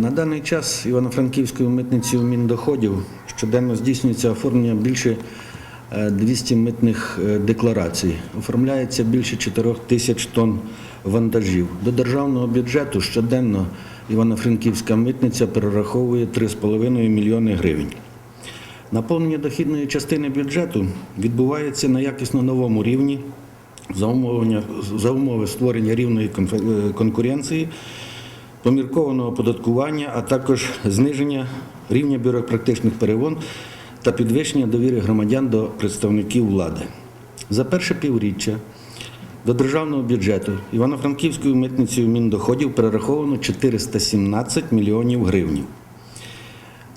На даний час Івано-Франківською митницею Міндоходів щоденно здійснюється оформлення більше е, 200 митних е, декларацій. Оформляється більше 4 тисяч тонн вантажів. До державного бюджету щоденно Івано-Франківська митниця перераховує 3,5 мільйони гривень. Наповнення дохідної частини бюджету відбувається на якісно новому рівні за умови, створення рівної е, конкуренції, поміркованого оподаткування, а також зниження рівня бюрократичних перевон та підвищення довіри громадян до представників влади. За перше півріччя до державного бюджету Івано-Франківською митницею Міндоходів перераховано 417 мільйонів гривень.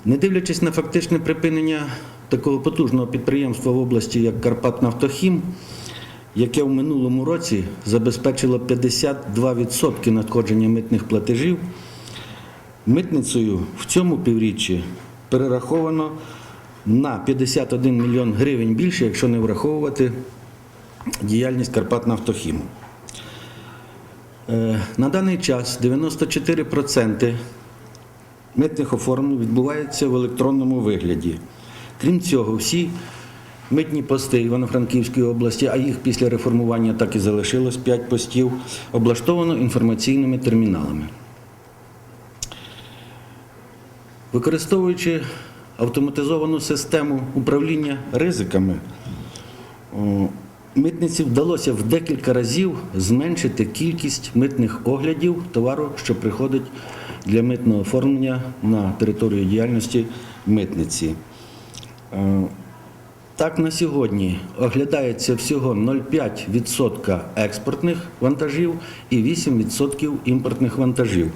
Не дивлячись на фактичне припинення такого потужного підприємства в області, як Карпатнафтохім, яке в минулому році забезпечило 52% надходження митних платежів, митницею в цьому півріччі перераховано на 51 мільйон гривень більше, якщо не враховувати діяльність Карпатнафтохіму. Е, На даний час 94% митних оформлень відбувається в електронному вигляді. Крім цього, всі митні пости Івано-Франківської області, а їх після реформування так і залишилось 5 постів, облаштовано інформаційними терміналами. Використовуючи автоматизовану систему управління ризиками, митниці вдалося в декілька разів зменшити кількість митних оглядів товару, що приходить для митного оформлення на територію діяльності митниці. Так, на сьогодні оглядається всього 0,5% експортних вантажів і 8% імпортних вантажів.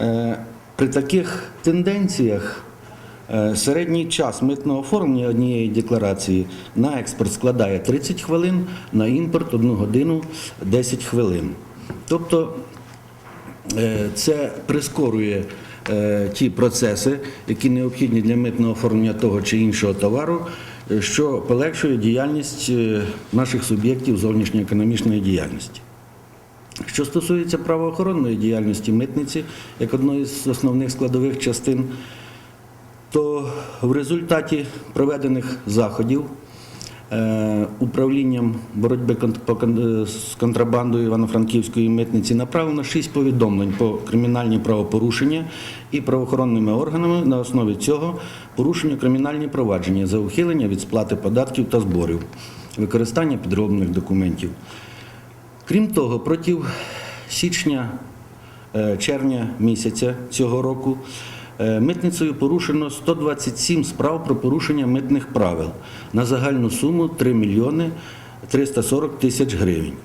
Е, При таких тенденціях е, середній час митного оформлення однієї декларації на експорт складає 30 хвилин, на імпорт 1 годину 10 хвилин. Тобто Е, Це прискорює ті процеси, які необхідні для митного оформлення того чи іншого товару, що полегшує діяльність е, наших суб'єктів зовнішньоекономічної діяльності. Що стосується правоохоронної діяльності митниці, як одної з основних складових частин, то в результаті проведених заходів управлінням боротьби е, з контрабандою Івано-Франківської митниці направлено шість повідомлень по кримінальні правопорушення і правоохоронними органами на основі цього порушення кримінальні провадження за ухилення від сплати податків та зборів, використання підроблених документів. Крім того, проти січня е, місяця цього року е, митницею порушено 127 справ про порушення митних правил на загальну суму 3 мільйони 340 тисяч гривень.